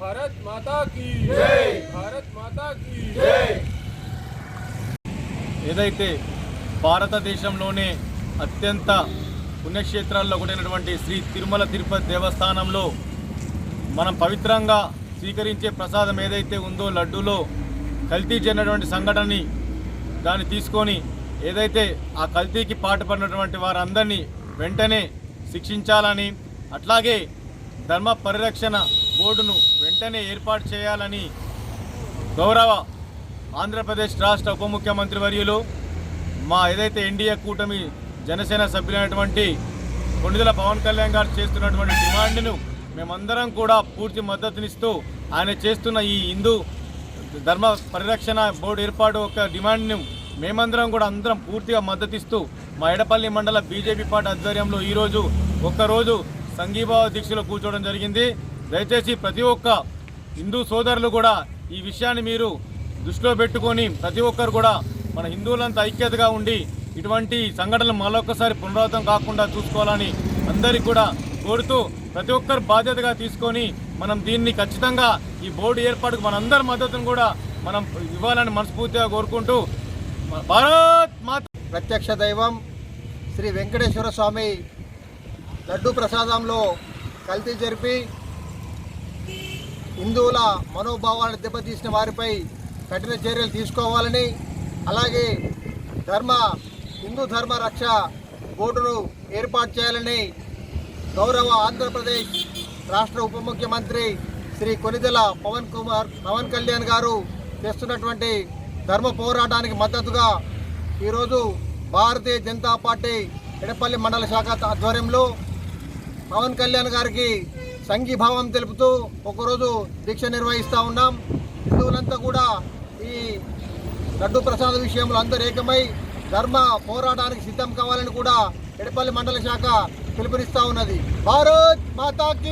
भारत माता की। जय। भारत माता की। जय। ఏదైతే భారతదేశంలోనే అత్యంత పుణ్యక్షేత్రాల్లో ఒకటైనటువంటి శ్రీ తిరుమల తిరుపతి దేవస్థానంలో మనం పవిత్రంగా స్వీకరించే ప్రసాదం ఏదైతే ఉందో లడ్డూలో కల్తీ చెందినటువంటి సంఘటనని దాన్ని తీసుకొని ఏదైతే ఆ కల్తీకి పాటుపడినటువంటి వారందరినీ వెంటనే శిక్షించాలని అట్లాగే ధర్మ పరిరక్షణ బోర్డును వెంటనే ఏర్పాటు చేయాలని గౌరవ ఆంధ్రప్రదేశ్ రాష్ట్ర ఉప ముఖ్యమంత్రి వర్యులు మా ఏదైతే ఎన్డీఏ కూటమి జనసేన సభ్యులైనటువంటి కొండిదల పవన్ కళ్యాణ్ గారు చేస్తున్నటువంటి డిమాండ్ను మేమందరం కూడా పూర్తి మద్దతునిస్తూ ఆయన చేస్తున్న ఈ హిందూ ధర్మ పరిరక్షణ బోర్డు ఏర్పాటు ఒక డిమాండ్ను మేమందరం కూడా అందరం పూర్తిగా మద్దతిస్తూ మా ఎడపల్లి మండల బీజేపీ పార్టీ ఆధ్వర్యంలో ఈరోజు ఒక్కరోజు సంఘీభావ దీక్షలో కూర్చోవడం జరిగింది. దయచేసి ప్రతి ఒక్క హిందూ సోదరులు కూడా ఈ విషయాన్ని మీరు దృష్టిలో పెట్టుకొని ప్రతి ఒక్కరు కూడా మన హిందువులంతా ఐక్యతగా ఉండి ఇటువంటి సంఘటనలు మరొకసారి పునరావృతం కాకుండా చూసుకోవాలని అందరికీ కూడా కోరుతూ ప్రతి ఒక్కరు బాధ్యతగా తీసుకొని మనం దీన్ని ఖచ్చితంగా ఈ బోర్డు ఏర్పాటుకు మనందరి మద్దతును కూడా మనం ఇవ్వాలని మనస్ఫూర్తిగా కోరుకుంటూ భారత్ మాత ప్రత్యక్ష దైవం శ్రీ వెంకటేశ్వర స్వామి లడ్డు ప్రసాదంలో కల్తీ జరిపి హిందువుల మనోభావాలను దెబ్బతీసిన వారిపై కఠిన చర్యలు తీసుకోవాలని అలాగే ధర్మ హిందూ ధర్మ రక్ష బోర్డును ఏర్పాటు చేయాలని గౌరవ ఆంధ్రప్రదేశ్ రాష్ట్ర ఉప ముఖ్యమంత్రి శ్రీ కొనిదెల పవన్ కుమార్ పవన్ కళ్యాణ్ గారు చేస్తున్నటువంటి ధర్మ పోరాటానికి మద్దతుగా ఈరోజు భారతీయ జనతా పార్టీ ఎడపల్లి మండల శాఖ ఆధ్వర్యంలో పవన్ కళ్యాణ్ గారికి సంఘీభావం తెలుపుతూ ఒకరోజు దీక్ష నిర్వహిస్తూ ఉన్నాం. హిందువులంతా కూడా ఈ లడ్డు ప్రసాద విషయంలో అందరూ ఏకమై ధర్మ పోరాటానికి సిద్ధం కావాలని కూడా ఎడపల్లి మండల శాఖ పిలుపునిస్తూ ఉన్నది. భారత్ మాతాకి